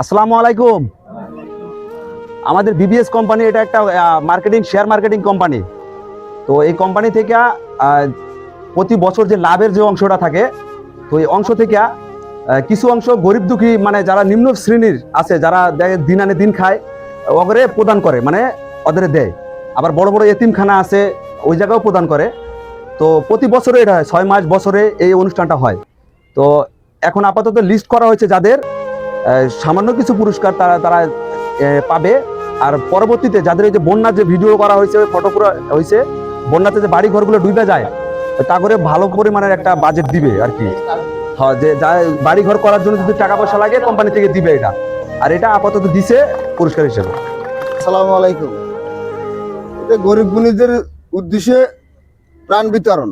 আসসালামু আলাইকুম। আমাদের বিবিএস কোম্পানি এটা একটা মার্কেটিং শেয়ার মার্কেটিং কোম্পানি তো এই কোম্পানি থেকে প্রতি বছর যে লাভের যে অংশটা থাকে, তো এই অংশ থেকে কিছু অংশ গরিব দুঃখী মানে যারা নিম্ন শ্রেণির আছে, যারা দিন আনে দিন খায়, ওগরে প্রদান করে মানে ওদের দেয়। আবার বড় বড় এতিমখানা আছে, ওই জায়গাও প্রদান করে। তো প্রতি বছরে এটা হয়, ছয় মাস বছরে এই অনুষ্ঠানটা হয়। তো এখন আপাতত লিস্ট করা হয়েছে যাদের সামান্য কিছু পুরস্কার তারা তারা পাবে। আর পরবর্তীতে যাদের এই যে বন্যার যে ভিডিও করা হয়েছে ফটো করা হয়েছে, বন্যাতে যে বাড়ি ঘরগুলো ডুবে যায়, তা করে ভালো পরিমাণের একটা বাজেট দিবে আর কি। হ্যাঁ যে যা বাড়ি ঘর করার জন্য যদি টাকা পয়সা লাগে কোম্পানি থেকে দিবে এটা। আর এটা আপাতত দিছে পুরস্কার হিসেবে। আসসালামু আলাইকুম। এটা গরিব গুণীদের উদ্দেশ্যে প্রাণ বিতরণ।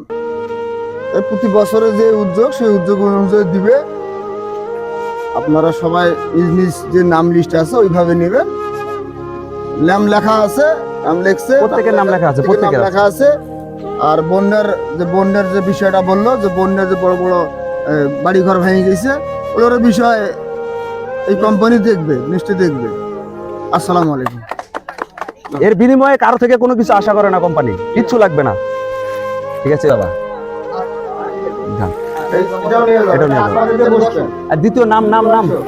প্রতি বছরে যে উদ্যোগ, সেই উদ্যোগ অনুযায়ী দিবে। আপনারা সবাই নিজ নিজ যে নাম লিস্ট আছে ওইভাবে নেবেন। নাম লেখা আছে নাম লেখছে প্রত্যেকের নাম লেখা আছে, প্রত্যেকের নাম লেখা আছে। আর বন্যার যে বন্যার যে বিষয়টা বলল যে বন্যার যে বড় বড় বাড়িঘর ভেঙে গেছে ওগুলোর বিষয় এই কোম্পানি দেখবে নিশ্চয়ই দেখবে। আসসালামু আলাইকুম। এর বিনিময়ে কারও থেকে কোনো কিছু আশা করে না কোম্পানি কিচ্ছু লাগবে না। ঠিক আছে বাবা। আর দ্বিতীয় নাম নাম নাম। আসো,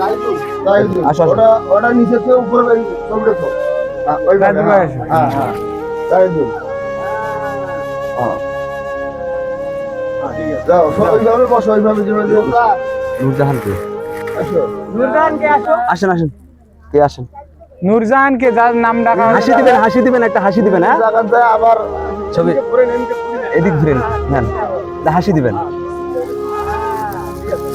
আসো। ওটা ওটা নিচে থেকে উপরে বেরিয়ে হ্যাঁ, হ্যাঁ, আসো। হ্যাঁ, হ্যাঁ। তাই তো। হ্যাঁ। যাও, ওইভাবে বসো, ওইভাবে যেভাবে যেভাবে। আসো। নুরজাহানকে আসো। আসেন আসেন। কে আসেন? নুরজাহানকে যার নাম ডাকা হাসি দিবেন হাসি দিবেন একটা হাসি দিবেন হ্যাঁ? আবার ছবি। এদিক ঘুরেন নেন তা হাসি দিবেন।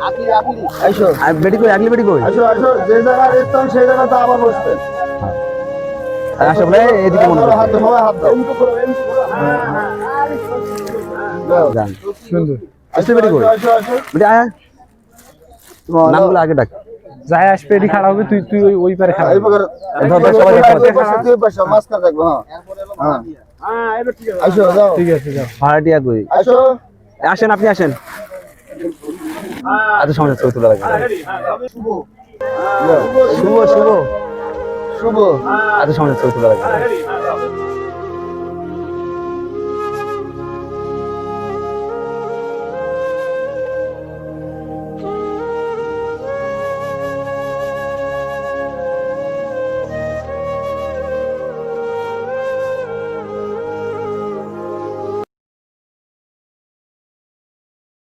আসো, আর বেটি কই আগলি বেটি কই আসো, আসো, যে জায়গায় স্থান সেই জায়গাতে আবার বসবেন। আর আসো বলে এদিকে মনে হাত দাও, হাত দাও। যান সুন্দর আসলে বেটি কই আসো, আসো। বেটি আয় আয়। নামগুলো আগে ডাক যাই আসবে খাড়া হবে তুই তুই ওই- ওই পারে খাড়া এই হবি। ধর, ধর, সবাই দেখো, এই তুই পাশে, মাঝখানে থাকব, হ্যাঁ। হ্যাঁ। আসো, যাও। ঠিক আছে যাও ভাড়াটিয়া কই আসো। আসেন আপনি আসেন এত সময় ছবি তোলা। যাও। শুভ শুভ শুভ এত সময় ছবি তোলা লাগবে না।